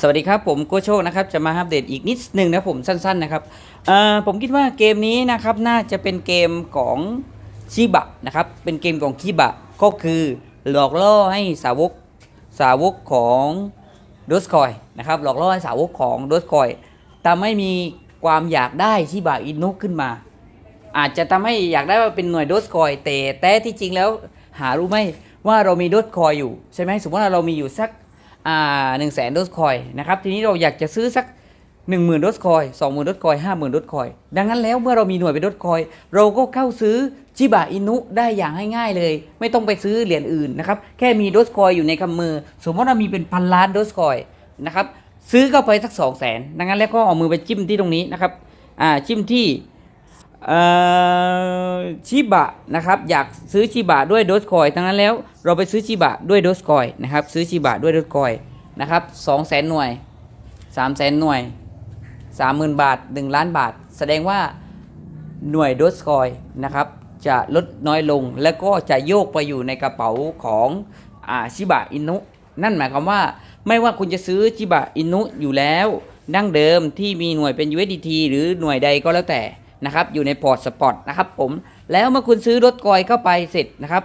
สวัสดีครับผมโกโชคนะครับจะมาอัปเดตอีกนิดหนึ่งนะผมสั้นๆนะครับผมคิดว่าเกมนี้นะครับน่าจะเป็นเกมของชิบะนะครับเป็นเกมของชิบะก็คือหลอกล่อให้สาวกสาวกของดสคอยนะครับหลอกล่อให้สาวกของดสคอยทำให้มีความอยากได้ชิบะอินุขึ้นมา อาจจะทำให้อยากได้ว่าเป็นหน่วยดสคอยแต่แต่ที่จริงแล้วหารู้ไหมว่าเรามีดสคอยอยู่ใช่ไหมสมมติว่าเรามีอยู่สัก หนึ่งแสนโดสคอยนะครับทีนี้เราอยากจะซื้อสัก 1 0,000 โดสคอย20,000 โดสคอย 50,000 โดสคอย ดังนั้นแล้วเมื่อเรามีหน่วยเป็นโดสคอย เราก็เข้าซื้อชิบะอินุได้อย่างง่ายๆเลย ไม่ต้องไปซื้อเหรียญอื่นนะครับแค่มีโดสคอยอยู่ในกำมือ สมมติว่ามีเป็นพันล้านโดสคอยนะครับซื้อเข้าไปสัก 2 0 0 0 0 0ดังนั้นแล้วก็เอามือไปจิ้มที่ตรงนี้นะครับอ่าจิ้มที่ ชิบะนะครับอยากซื้อชิบะด้วยโดสคอยทั้งนั้นแล้วเราไปซื้อชิบะด้วยโดสคอยนะครับซื้อชิบะด้วยโดสคอยนะครับสองแสนหน่วยสามแสนหน่วยสามหมื่นบาทหนึ่งล้านบาท แสดงว่าหน่วยโดสคอยนะครับจะลดน้อยลงแล้วก็จะโยกไปอยู่ในกระเป๋าของอาชิบะอินุ นั่นหมายความว่าไม่ว่าคุณจะซื้อชิบะอินุอยู่แล้วดั้งเดิมที่มีหน่วยเป็น USDT หรือหน่วยใดก็แล้วแต่ นะครับอยู่ในพอร์ตสปอร์ตนะครับผมแล้วเมื่อคุณซื้อรถคอยเข้าไปเสร็จนะครับ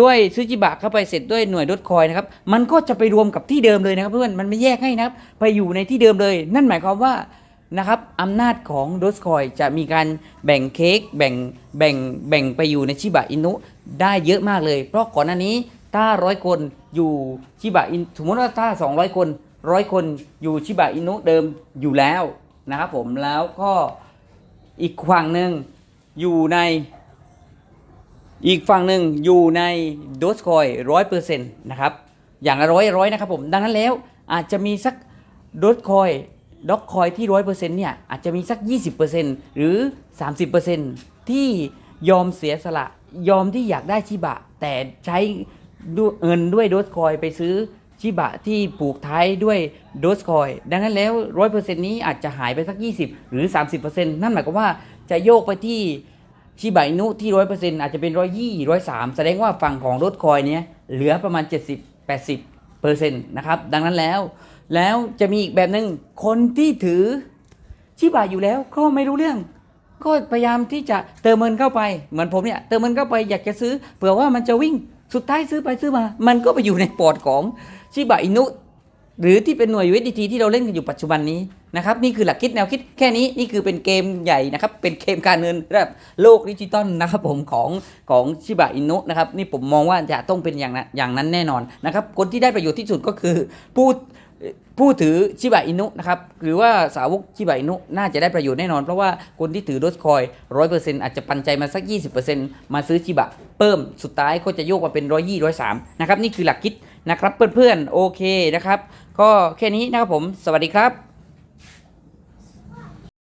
ด้วยซื้อจิบะเข้าไปเสร็จด้วยหน่วยรถคอยนะครับมันก็จะไปรวมกับที่เดิมเลยนะครับเพื่อนมันไม่แยกให้นะครับไปอยู่ในที่เดิมเลย นั่นหมายความว่านะครับอำนาจของดสคอยจะมีการแบ่งเค้กแบ่งแบ่งแบ่งไปอยู่ในชิบะอินุได้เยอะมากเลย เพราะก่อนหน้านี้ถ้าร้อยคนอยู่ชิบะอินสมมติว่าถ้า 200 คนร้อยคนอยู่ชิบะอินุเดิมอยู่แล้วนะครับผมแล้วก็ อีกฝั่งหนึ่งอยู่ในอีกฝั่งหนึ่งอยู่ในโดสคอยร้อยเปอร์เซ็นต์นะครับอย่างละร้อยร้อยนะครับผมดังนั้นแล้วอาจจะมีสักโดสคอยด็อกคอยที่ร้อยเปอร์เซ็นต์เนี่ยอาจจะมีสัก 20%หรือ 30%ที่ยอมเสียสละยอมที่อยากได้ชิบะ แต่ใช้เงินด้วยโดสคอยไปซื้อ ชิบะที่ปลูกท้ายด้วยโดสคอย ดังนั้นแล้วร้อยเปอร์เซ็นต์นี้อาจจะหายไปสัก 20 หรือ 30%นั่นหมายความว่าจะโยกไปที่ชิบะอินุที่ร้อยเปอร์เซ็นต์อาจจะเป็นร้อยยี่ร้อยสามแสดงว่าฝั่งของรถคอยเนี้ยเหลือประมาณ 70 80เปอร์เซ็นต์นะครับ ดังนั้นแล้ว แล้วจะมีอีกแบบหนึ่งคนที่ถือชิบะอยู่แล้วก็ไม่รู้เรื่องก็พยายามที่จะเติมเงินเข้าไปเหมือนผมเนี่ยเติมเงินเข้าไปอยากจะซื้อเผื่อว่ามันจะวิ่งสุดท้ายซื้อไปซื้อมา มันก็ไปอยู่ในปอดของ ชิบะอินุ หรือที่เป็นหน่วย USDT ที่เราเล่นกันอยู่ปัจจุบันนี้นะครับนี่คือหลักคิดแนวคิดแค่นี้นี่คือเป็นเกมใหญ่นะครับเป็นเกมการเงินระดับโลกดิจิตอลนะครับผมของของชิบะอินุนะครับนี่ผมมองว่าจะต้องเป็นอย่างนั้นอย่างนั้นแน่นอนนะครับคนที่ได้ประโยชน์ที่สุดก็คือผู้ผู้ถือชิบะอินุนะครับหรือว่าสาวกชิบะอินุน่าจะได้ประโยชน์แน่นอน เพราะว่าคนที่ถือโดสคอยร้อยเปอร์เซ็นต์อาจจะปันใจมาสัก 20%มาซื้อชิบะเพิ่มสุดท้ายก็จะโยกมาเป็นร้อยยี่ร้อยสามนะครับนี่คือหลักคิด นะครับเพื่อนๆโอเคนะครับ ก็แค่นี้นะครับผม สวัสดีครับ